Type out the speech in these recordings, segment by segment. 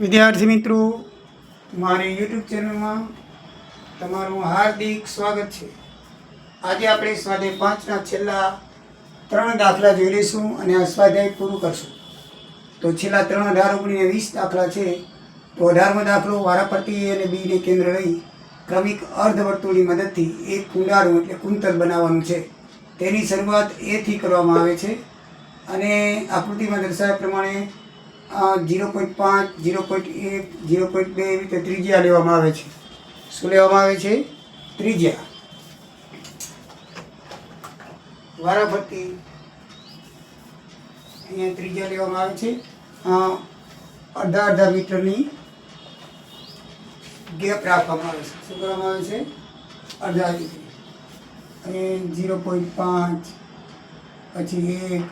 વિદ્યાર્થી મિત્રો, મારી યુટ્યુબ ચેનલમાં તમારું હાર્દિક સ્વાગત છે. આજે આપણે સ્વાધ્યાય પાંચના છેલ્લા ત્રણ દાખલા જોઈ લઈશું અને આ સ્વાધ્યાય પૂરું કરશું. તો છેલ્લા ત્રણ અઢાર ઓગણીને વીસ દાખલા છે, તો અઢારમો દાખલો વારાફરતી અને બીને કેન્દ્ર લઈ ક્રમિક અર્ધવર્તુળની મદદથી એક કુંડારું એટલે કુંતલ બનાવવાનું છે. તેની શરૂઆત એથી કરવામાં આવે છે. અને આકૃતિમાં દર્શાવ્યા પ્રમાણે જીરો પોઈન્ટ પાંચ, જીરો પોઈન્ટ એક, જીરો પોઈન્ટ બે એવી રીતે ત્રિજ્યા લેવામાં આવે છે. શું લેવામાં આવે છે? ત્રિજ્યા. વારાફરતી અહીંયા ત્રિજ્યા લેવામાં આવે છે. અડધા અડધા મીટરની ગેપ રાખવામાં આવે છે. શું કરવામાં આવે છે? અડધા મીટર. અને જીરો પોઈન્ટ પાંચ, પછી એક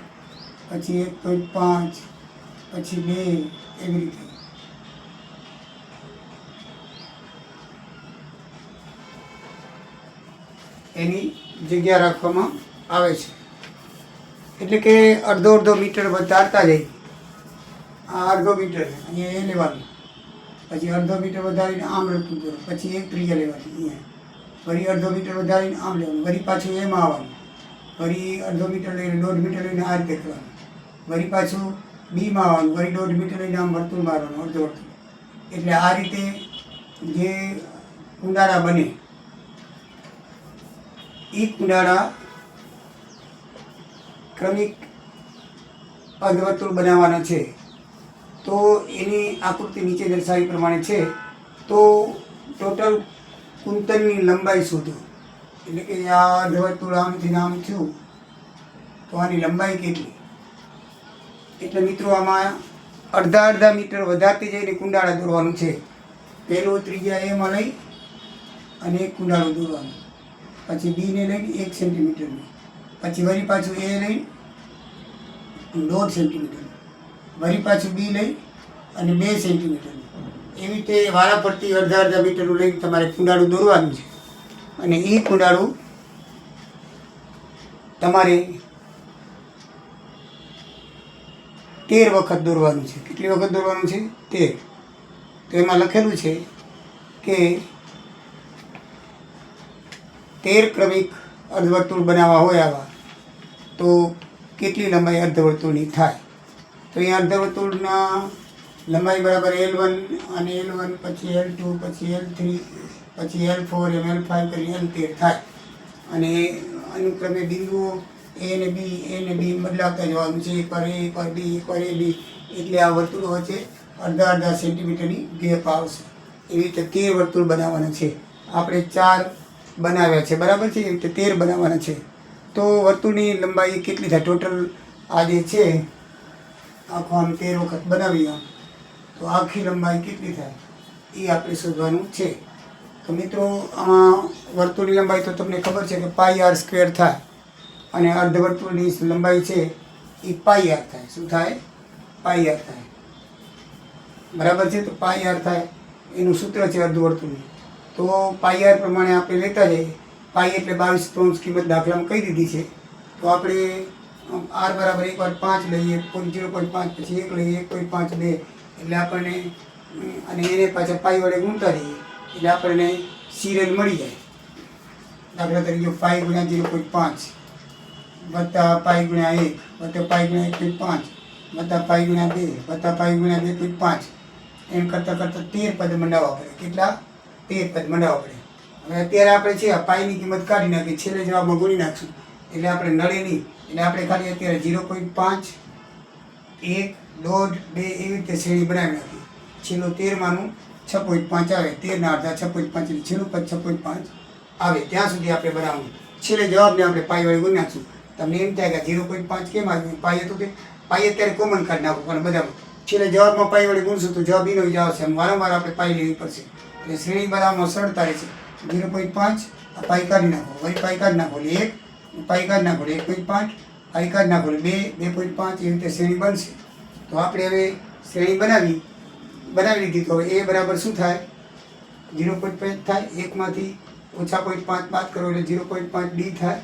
પછી એક પોઈન્ટ પાંચ પછી બે એવી રીતે. એની જગ્યા રાખવામાં આવે છે. એટલે કે અડધો અડધો મીટર વધારતા જાય આ અડધો મીટર અહીંયા એ લેવાનું. પછી અડધો મીટર વધારીને આમ લખવું જોઈએ. પછી એક ત્રીજા લેવાની અહીંયા. ફરી અડધો મીટર વધારીને આમ લેવાનું. વળી પાછું એમાં આવવાનું. ફરી અડધો મીટર લઈને દોઢ મીટર લઈને આ રીતે કરવાનું. વળી પાછું બીમાં આવવાનું વળી દોઢ મીટર લઈને આમ વર્તુળ મારવાનું, અડધો વર્તુળ. એટલે આ રીતે જે કુંડાળા બને, એ કુંડાળા ક્રમિક અર્ધવર્તુળ બનાવવાના છે. તો એની આકૃતિ નીચે દર્શાવી પ્રમાણે છે. તો ટોટલ કુંતલની લંબાઈ શોધો. એટલે કે આ અર્ધવર્તુળ આમથી ને આમ થયું. તો આની લંબાઈ કેટલી? એટલે મિત્રો, આમાં અડધા અડધા મીટર વધારતી જઈને કુંડાળા દોરવાનું છે. પહેલો ત્રીજા એમાં લઈ અને એક કુંડાળું દોરવાનું. પછી બીને લઈને એક સેન્ટીમીટરનું પછી વળી પાછું એ લઈ દોઢ સેન્ટીમીટર વળી પાછું બી લઈ અને બે સેન્ટીમીટરનું એવી રીતે વારા પરથી અડધા અડધા મીટરનું લઈને તમારે કુંડાળું દોરવાનું છે. અને એ કુંડાળું તમારે તેર વખત દોરવાનું છે. કેટલી વખત દોરવાનું છે? તેર. તો એમાં લખેલું છે કે તેર ક્રમિક અર્ધવર્તુળ બનાવવા હોય આવા, તો કેટલી લંબાઈ અર્ધવર્તુળની થાય? તો અહીંયા અર્ધવર્તુળના લંબાઈ બરાબર એલ વન અને એલ વન પછી એલ ટુ પછી એલ થ્રી પછી એલ ફોર એમ એલ ફાઇવ કરી એલ તેર થાય. અને અનુક્રમે બિંદુઓ એ ને બી, એ ને બી બદલાવતા જવાનું છે. એકવાર એ પર બી એકવાર એ બી. એટલે આ વર્તુળ વચ્ચે અડધા અડધા સેન્ટીમીટરની ગેપ આવશે. એવી રીતે તેર વર્તુળ બનાવવાના છે. આપણે ચાર બનાવ્યા છે. બરાબર છે? એવી રીતે તેર બનાવવાના છે. તો વર્તુળની લંબાઈ કેટલી થાય? ટોટલ આ જે છે, આખો આમ તેર વખત બનાવીએ તો આખી લંબાઈ કેટલી થાય? એ આપણે શોધવાનું છે. તો મિત્રો, આમાં વર્તુળની લંબાઈ તો તમને ખબર છે કે પાઈ આર સ્ક્વેર થાય. અને અર્ધવર્તુળની લંબાઈ છે એ પાઈ આર થાય. શું થાય? પાઈ આર થાય. બરાબર છે? તો પાઈ આર થાય. એનું સૂત્ર છે અર્ધવર્તુળનું. તો પાઈ આર પ્રમાણે આપણે લેતા જઈએ. પાઈ એટલે બાવીસ ત્રણ કિંમત દાખલામાં કહી દીધી છે. તો આપણે આર બરાબર એક વાર પાંચ લઈએ, પોઈન્ટ ઝીરો પોઈન્ટ પાંચ, પછી એક લઈએ, એક પોઈન્ટ પાંચ બે. એટલે આપણને અને એને પાછા પાઈ વડે ગુણતા રહીએ. એટલે આપણને સિરિયલ મળી જાય. દાખલા તરીકે ફાઈવ ગુણ્યા ઝીરો પોઈન્ટ પાંચ. વત્તા પાઈ ગુણ્યા એક, વત્તા પાઈ ગુણ્યા એક પોઈન્ટ પાંચ, વત્તા પાઈ ગુણ્યા બે, વત્તા પાઈ ગુણ્યા બે પોઈન્ટ પાંચ. એમ કરતાં કરતાં તેર પદ મંડાવવા પડે. કેટલા? તેર પદ મંડાવવા પડે. હવે અત્યારે આપણે છે પાઈની કિંમત કાઢી નાખી. છેલ્લે જવાબમાં ગુણી નાખશું. એટલે આપણે નડે નહીં. એટલે આપણે ખાલી અત્યારે ઝીરો પોઈન્ટ પાંચ, એક, દોઢ, બે એવી રીતે શ્રેણી બનાવી નાખી. છેલ્લો તેરમાંનું છ પોઈન્ટ પાંચ આવે. તેરના અડધા છ પોઈન્ટ પાંચ છેલ્લું પદ છ પોઈન્ટ પાંચ આવે. ત્યાં સુધી આપણે બનાવવું છેલ્લે જવાબને આપણે પાઈ વડે ગુણી નાખશું. તમને એમ થાય કે ઝીરો પોઈન્ટ પાંચ કેમ આવ્યું? પાઈ હતું કે પાઈ અત્યારે કોમન કાઢી નાખો પણ બધા છેલ્લે જવાબમાં પાઈ વડે ગુણશું તો જવાબ એનો જ આવશે. વારંવાર આપણે પાઈ લેવી પડશે. એટલે શ્રેણી બનાવવામાં સરળતા રહેશે. ઝીરો પોઈન્ટ પાંચ, આ પાઈ કાઢી નાખો. વળી પાઈ કાઢી નાખો એટલે એક પાઈ કાઢી નાખો એક પોઈન્ટ પાંચ પાઈ કાઢી નાખો બે બે પોઈન્ટ પાંચ એવી રીતે શ્રેણી બનશે. તો આપણે હવે શ્રેણી બનાવી બનાવી લીધી. તો એ બરાબર શું થાય? ઝીરો પોઈન્ટ પાંચ થાય. એકમાંથી ઓછા પોઈન્ટ પાંચ બાદ કરો એટલે ઝીરો પોઈન્ટ પાંચ ડી થાય.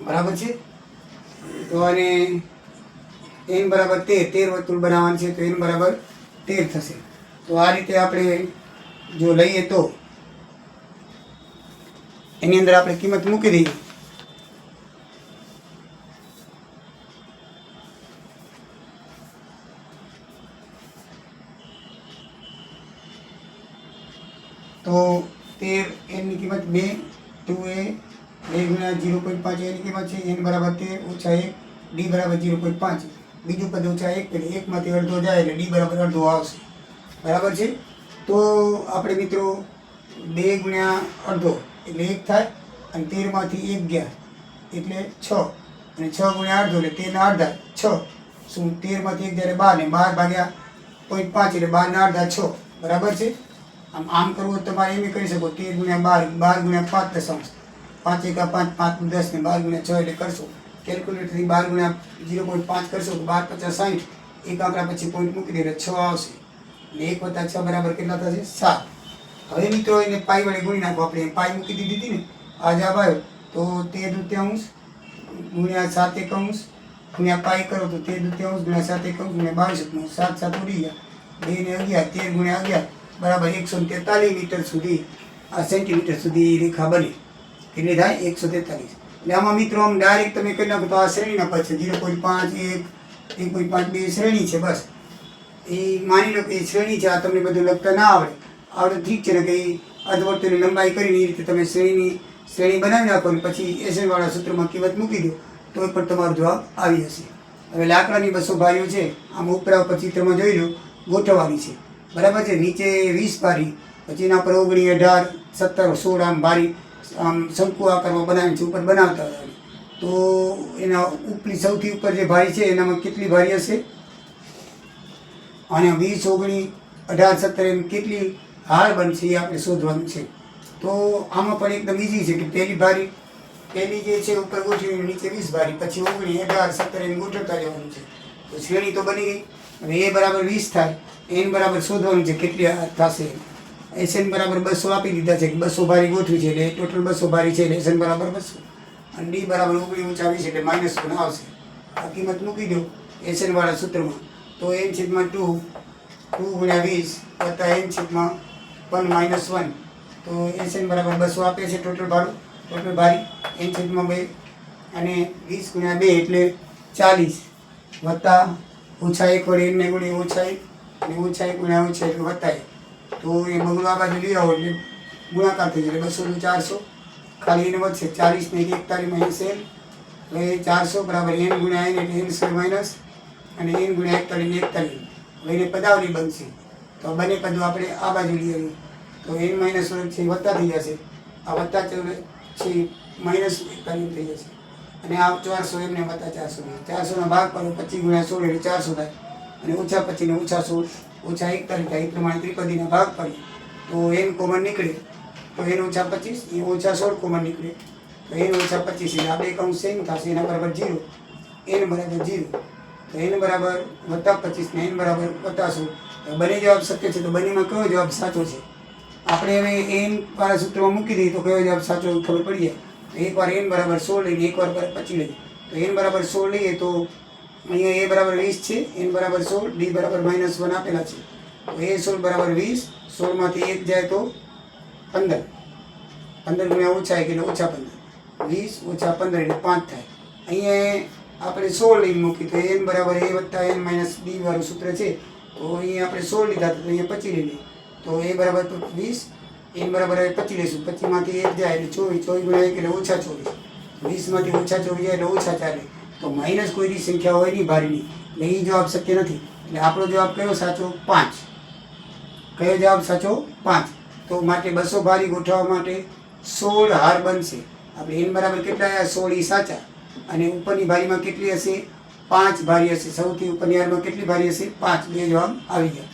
બરાબર છે? તો અને એન બરાબર તેર તેર વર્તુળ બનાવવાનું છે, તો એન બરાબર તેર થશે. તો આ રીતે આપણે જો લઈએ તો એની અંદર આપણે કિંમત મૂકી દઈએ. તો તેર એની કિંમત બે પોઈન્ટ પાંચ એની કિંમત છે, એન બરાબર તેર, ઓછા એક, ડી બરાબર જીરો પોઈન્ટ પાંચ. બીજું પદ ઓછા એક, એટલે એકમાંથી અડધો જાય એટલે ડી બરાબર અડધો આવશે. બરાબર છે? તો આપણે મિત્રો બે ગુણ્યા અડધો એટલે એક થાય અને તેરમાંથી એક ગયા એટલે છ. અને છ ગુણ્યા અડધો એટલે તેરના અડધા છ. શું તેરમાંથી એક જ્યારે બાર ને બાર ભાગ્યા પોઈન્ટ પાંચ એટલે બારના અડધા છ. બરાબર છે? આમ આમ કરવું તમારે એમ કરી શકો. તેર ગુણ્યા બાર બાર ગુણ્યા પાંચ દશાંશ. પાંચ એકા પાંચ પાંચ દસ ને બાર ગુણ્યા છ એટલે કરશો. કેલ્ક્યુલેટરથી બાર ગુણ્યા ઝીરો પોઈન્ટ પાંચ કરશો, તો બાર પચાસ સાઠ એક આંકડા પછી પોઈન્ટ મૂકી દે એટલે છ આવશે. ને એક વત્તા છ બરાબર કેટલા થશે? સાત. હવે મિત્રો એને પાઈ વડે ગુણી નાખો. આપણે પાઈ મૂકી દીધી હતી ને આ જવાબ આવ્યો તો તેર દૂત્યાંશ ગુણ્યા સાત એકાંશ ગુણ્યા પાઈ કરો તો તેર દુત્યાંશ ગુણ્યા સાત એકાંશ ગુણ્યા બાવીસ સાત સાત ઉડી ગયા. બે ને અગિયાર, તેર ગુણ્યા અગિયાર. બરાબર એકસો તેતાલીસ મીટર સુધી આ સેન્ટીમીટર સુધી રેખા બની. કેટલી થાય એકસો તેતાલીસ. એટલે આમાં મિત્રો આમ ડાયરેક્ટ તમે કરી નાખો તો આ શ્રેણીના પદ છે. ઝીરો પોઈન્ટ પાંચ એક એક પોઈન્ટ પાંચ બે શ્રેણી છે બસ. એ માની લો કે એ શ્રેણી છે, આ તમને બધું લખતા ના આવડે. આવડે ઠીક છે ને કે એ અર્ધવર્તુળની લંબાઈ કરીને એ રીતે તમે શ્રેણીની શ્રેણી બનાવી નાખો ને પછી એસએનવાળા સૂત્રમાં કિંમત મૂકી દો તો પણ તમારો જવાબ આવી જશે. હવે લાકડાની બસો ભાઈઓ છે, આમ ઉપરા ઉપર ચિત્રમાં જોઈ લો, ગોઠવવાની છે. બરાબર છે? નીચે વીસ બારી પછી એના પર ઓગણી, અઢાર, સત્તર, સોળ આમ ભારી આમ શંકુ આકારમાં બનાવીને છે, ઉપર બનાવતા હતા. તો એના ઉપલી સૌથી ઉપર જે ભારી છે, એનામાં કેટલી ભારી હશે? અને વીસ, ઓગણી, અઢાર, સત્તર એમ કેટલી હાર બનશે એ આપણે શોધવાનું છે. તો આમાં પણ એકદમ ઇઝી છે કે પહેલી ભારી, પહેલી જે છે, ઉપર ગોઠવી નીચે વીસ ભારી, પછી ઓગણી, અઢાર, સત્તર એમ ગોઠવતા જવાનું છે. તો શ્રેણી તો બની ગઈ હવે એ બરાબર વીસ થાય, એન બરાબર શોધવાનું છે કેટલી થશે. એસએન બરાબર બસો આપી દીધા છે, કે બસો ભારી ગોઠવી છે એટલે ટોટલ બસો ભારી છે એટલે એસએન બરાબર બસો. અને ડી બરાબર ઓગણી ઊંચા છે એટલે માઇનસ પણ આવશે. આ કિંમત મૂકી દો એસએનવાળા સૂત્રમાં. તો એન છેદમાં ટુ ટુ ગુણ્યા વીસ વત્તા એન છેદમાં વન માઇનસ વન તો એસએન બરાબર બસો આપે છે ટોટલ ભાડું. ટોટલ ભારી. એન છેદમાં બે અને વીસ ગુણ્યા બે એટલે ચાલીસ. વત્તા ઓછા એક વડે એમને ગુણી ઓછા એક અને ઓછા એક ગુણ્યા ઓછા એટલે વત્તા એક. તો એ બાજુ લઈ આવો એટલે ગુણાકાર થઈ જાય. બસોનું ચારસો. ખાલી એને વધશે. ચાલીસ ને એકતાલીસમાં એન સેલ હવે ચારસો બરાબર એન ગુણ્યા એન એટલે એન સેલ માઇનસ અને એન ગુણ્યા એકતાલીસ ને એકતાલીસ. હવે એને પદાવલી બનશે. તો બંને પદો આપણે આ બાજુ લઈ આવીએ. તો એન માઇનસ છે એ વત્તા થઈ જશે. આ ચોર- છે માઇનસ એકતાલીસ થઈ જશે. અને આ ચારસો એમને વત્તા ચારસો. ચારસોના ભાગ કરો પચીસ ગુણ્યા સોળ એટલે ચારસો થાય. અને ઓછા પચીને ઓછા સોળ ઓછા એક થાય એ પ્રમાણે ત્રિપદીના ભાગ પડીએ તો એન કોમન નીકળે. તો એન ઓછા પચીસ, એ ઓછા સોળ કોમન નીકળે. તો એન ઓછા પચીસ, એટલે આ બે કાઉન્ટ સેમ થશે એના બરાબર જીરો એન બરાબર જીરો તો એન બરાબર વત્તા પચીસ ને એન બરાબર વત્તા સોળ બંને જવાબ શક્ય છે, તો બંનેમાં કયો જવાબ સાચો છે? આપણે હવે એન વાળા સૂત્રમાં મૂકી દઈએ તો કયો જવાબ સાચો ખબર પડી જાય. એકવાર એન બરાબર સોળ લઈને એકવાર પચી લઈએ. તો એન બરાબર સોળ લઈએ તો અહીંયા એ બરાબર વીસ છે, એન બરાબર સોળ, ડી બરાબર માઇનસ વન આપેલા છે. તો એ સોળ બરાબર વીસ, સોળમાંથી એક જાય તો પંદર. પંદર ગુણ્યા ઓછા એક એટલે ઓછા પંદર. વીસ ઓછા પંદર એટલે પાંચ થાય. અહીંયા આપણે સોળ લઈને મૂકી તો એન બરાબર એ વત્તા એન માઇનસ ડી વાળું સૂત્ર છે. તો અહીંયા આપણે સોળ લીધા તો અહીંયા પચી લઈ લઈએ. તો એ બરાબર વીસ, એન બરાબર પચી લઈશું. પચીમાંથી એક જાય એટલે ચોવીસ ચોવીસ ગુણ્યા એક એટલે ઓછા ચોવીસ. વીસમાંથી ઓછા ચોવીસ એટલે ઓછા ચાલે તો માઇનસ કોઈની સંખ્યા હોય નહીં ભારીની એટલે એ જવાબ શક્ય નથી. એટલે આપણો જવાબ કયો? સાચો પાંચ. કયો જવાબ? સાચો પાંચ. તો માટે બસો ભારી ગોઠવવા માટે સોળ હાર બનશે. આપણે એન બરાબર કેટલા આવ્યા સોળ એ સાચા. અને ઉપરની ભારીમાં કેટલી હશે? પાંચ ભારી હશે. સૌથી ઉપરની હારમાં કેટલી ભારી હશે? પાંચ. બે જવાબ આવી ગયા.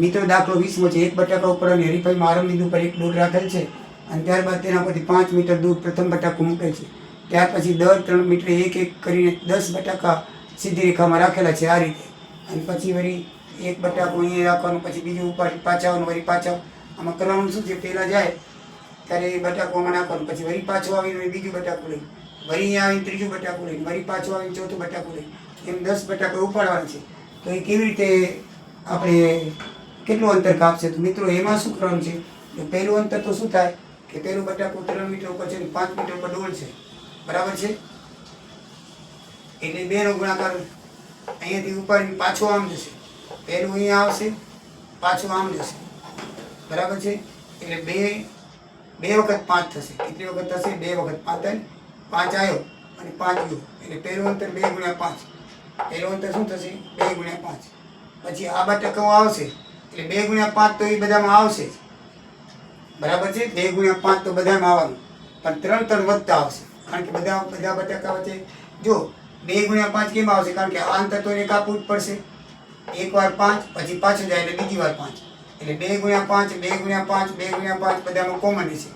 મિત્રો, દાખલો વીસમો છે. એક બટાકા ઉપર અને હરીફાઈમાં આરંભ બિંદુ પર એક દોટ રાખેલ છે. અને ત્યારબાદ તેના પરથી પાંચ મીટર દૂર પ્રથમ બટાકું મૂકે છે. ત્યાર પછી દર ત્રણ મીટરે એક એક કરીને દસ બટાકા સીધી રેખામાં રાખેલા છે આ રીતે. અને પછી વળી એક બટાકો અહીંયા રાખવાનું, પછી બીજું ઉપાડી પાછા આવવાનું વળી પાછા આમાં કરવાનું શું છે? પહેલાં જાય, ત્યારે એ બટાકું નાખવાનું, પછી વળી પાછું આવીને બીજું બટાકું લઈને, વળી અહીંયા આવીને ત્રીજું બટાકું લઈ વળી પાછું આવીને ચોથું બટાકું લઈ એમ દસ બટાકા ઉપાડવાના છે. તો એ કેવી રીતે આપણે કેટલું અંતર કાપશે? તો મિત્રો, એમાં શું કરવાનું છે? પહેલું અંતર તો શું થાય? કે પહેલું બટાકું ત્રણ મીટર ઉપર છે પાંચ મીટર ઉપર ડોલ છે બરાબર છે? એટલે બેનો ગુણાકાર અહીંયાથી ઉપાડીને પાછો આમ જશે. પહેલું અહીંયા આવશે, પાછું આમ જશે. બરાબર છે? એટલે બે બે વખત પાંચ થશે. કેટલી વખત થશે? બે વખત પાંચ પાંચ આવ્યો અને પાંચ ગયો. એટલે પહેલું અંતર બે ગુણ્યા પાંચ. પહેલું અંતર શું થશે? બે ગુણ્યા પાંચ. પછી આ બટાકાઓ આવશે. એટલે બે ગુણ્યા પાંચ તો એ બધામાં આવશે બરાબર છે? બે ગુણ્યા પાંચ તો બધામાં આવવાનું. પણ ત્રણ ત્રણ વધતા આવશે. કારણ કે બધા બધા બટાકા વચ્ચે જો બે ગુણ્યા પાંચ કેમ આવશે? કારણ કે આ અંતર તો એને કાપવું જ પડશે. એક વાર પાંચ, પછી પાછું જાય એટલે બીજી વાર પાંચ. એટલે બે ગુણ્યા પાંચ, બે ગુણ્યા પાંચ, બે ગુણ્યા પાંચ બધામાં કોમન છે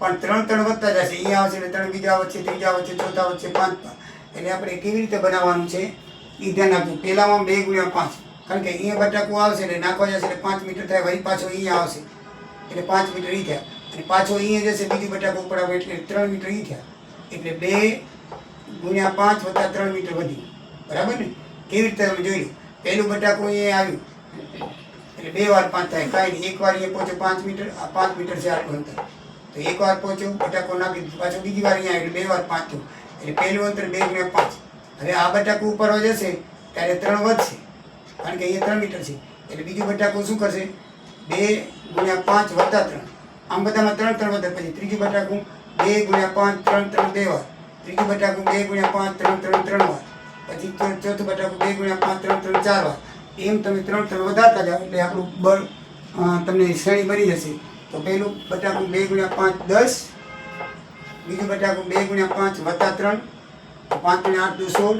પણ ત્રણ ત્રણ વધતા જશે. અહીંયા આવશે એટલે ત્રણ બીજા વચ્ચે, ત્રીજા વચ્ચે, ચોથા વચ્ચે, પાંચ એટલે આપણે કેવી રીતે બનાવવાનું છે? એ ધ્યાન આપવું પહેલામાં બે ગુણ્યા પાંચ. કારણ કે અહીંયા બટાકું આવશે એટલે નાખવા જશે એટલે પાંચ મીટર થાય, વળી પાછો અહીંયા આવશે. એટલે પાંચ મીટર ઈ થયા. અને પાછો અહીંયા જશે, બીજું બટાકું ઉપર આવે એટલે ત્રણ મીટર અહીં થયા. એટલે બે ગુણ્યા પાંચ વત્તા ત્રણ મીટર વધી. બરાબર ને? કેવી રીતે તમે જોઈ પહેલું બટાકું અહીંયા આવ્યું. એટલે બે વાર પાંચ થાય. કાંઈ નહીં. એક વાર અહીંયા પહોંચ્યો પાંચ મીટર. આ પાંચ મીટર છે આટલું અંતર. તો એક વાર પહોંચ્યો, બટાકો નાખી પાછો બીજી વાર અહીંયા એટલે બે વાર પાંચ થયું. એટલે પહેલું અંતર બે ગુણ્યા પાંચ. હવે આ બટાકું ઉપર જશે ત્યારે ત્રણ વધશે. કારણ કે અહીંયા ત્રણ મીટર છે. એટલે બીજું બટાકું શું કરશે? બે ગુણ્યા પાંચ વત્તા ત્રણ. આમ બધામાં ત્રણ ત્રણ વધે. પછી ત્રીજું બટાકું બે ગુણ્યા પાંચ, ત્રણ ત્રણ, બે વાર. ત્રીજું બટાકું બે ગુણ્યા પાંચ, ત્રણ ત્રણ ત્રણ વાર. પછી ચોથું બટાકું બે ગુણ્યા પાંચ, ત્રણ ત્રણ, ચાર વાર. એમ તમે ત્રણ ત્રણ વધારતા જાઓ એટલે આપણું બળ તમને શ્રેણી બની જશે. તો પહેલું બટાકું બે ગુણ્યા પાંચ, દસ. બીજું બટાકું બે ગુણ્યા પાંચ વત્તા ત્રણ. પાંચ ગુણ્યા આઠ દુ સોળ.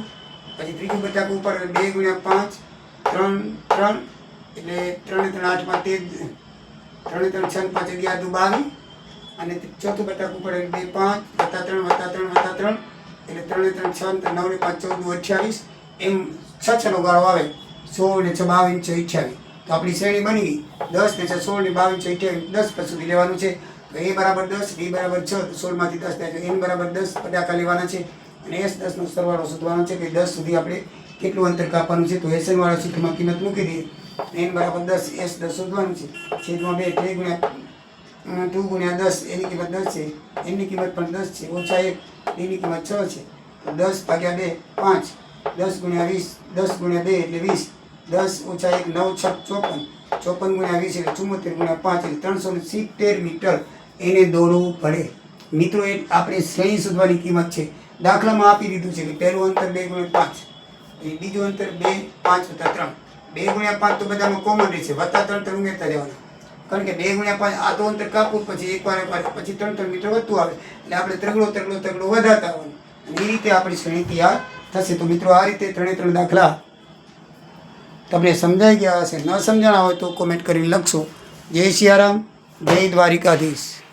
પછી ત્રીજું બટાકું ઉપર બે ગુણ્યા પાંચ, ત્રણ ત્રણ. એટલે ત્રણે ત્રણ આઠમાં તેર, ત્રણે ત્રણ છ પાંચ અગિયાર દુ બાવીસ અને ચોથું બટાકું પડે બે પાંચ, વત્તા ત્રણ વત્તા ત્રણ વત્તા ત્રણ, એટલે ત્રણે ત્રણ છ નવ ને પાંચ, ચૌદ અઠ્યાવીસ, એમ છ છનો ગાળો આવે, સોળ ને છ, બાવીસ છ, અઠ્યાવીસ. તો આપણી શ્રેણી બની ગઈ. દસ ને છ, સોળ ને બાવીસ છ, અઠ્યાવીસ. દસ પર સુધી લેવાનું છે. તો એ બરાબર દસ, બી બરાબર છ સોળમાંથી દસ થાય એન બરાબર દસ બટાકા લેવાના છે. અને એસ દસનો સરવાળો શોધવાનો છે કે દસ સુધી આપણે કેટલું અંતર કાપવાનું છે. તો એસનવાળા સુધીમાં કિંમત મૂકી દઈએ. એન બરાબર દસ, એસ દસ શોધવાનું છે. છેદમાં બે બે ગુણ્યા ટુ ગુણ્યા દસ, એની કિંમત દસ છે. એની કિંમત પણ દસ છે. ઓછા એક, એની કિંમત છ છે. તો દસ ભાગ્યા બે, પાંચ. દસ ગુણ્યા વીસ, દસ ગુણ્યા બે એટલે વીસ. દસ ઓછા એક, નવ, છ, ચોપન. ચોપન ગુણ્યા વીસ એટલે ચુમ્મોતેર ગુણ્યા પાંચ એટલે ત્રણસો સિત્તેર મીટર એને દોડવું પડે. મિત્રો, એ આપણે શ્રેણી શોધવાની કિંમત છે. દાખલામાં આપી દીધું છે કે પહેલું અંતર બે ગુણ્યા પાંચ બીજું અંતર બે, પાંચ વત્તા ત્રણ. બે ગુણ્યા પાંચ તો બધામાં કોમન રહેશે. વત્તા ત્રણ ત્રણ ઉમેરતા જવાના કારણ કે બે ગુણ્યા પાંચ, આ તો અંતર કાપવું પછી એક વાર પછી ત્રણ ત્રણ મીટર વધતું આવે. એટલે આપણે તગડો તગડો તગડો વધારતા આવવાનું એ રીતે આપણી શ્રેણીથી આ થશે. તો મિત્રો, આ રીતે ત્રણે ત્રણ દાખલા તમને સમજાઈ ગયા હશે. ન સમજાણા હોય તો કોમેન્ટ કરીને લખશો. જય સિયારામ, જય દ્વારિકાધીશ.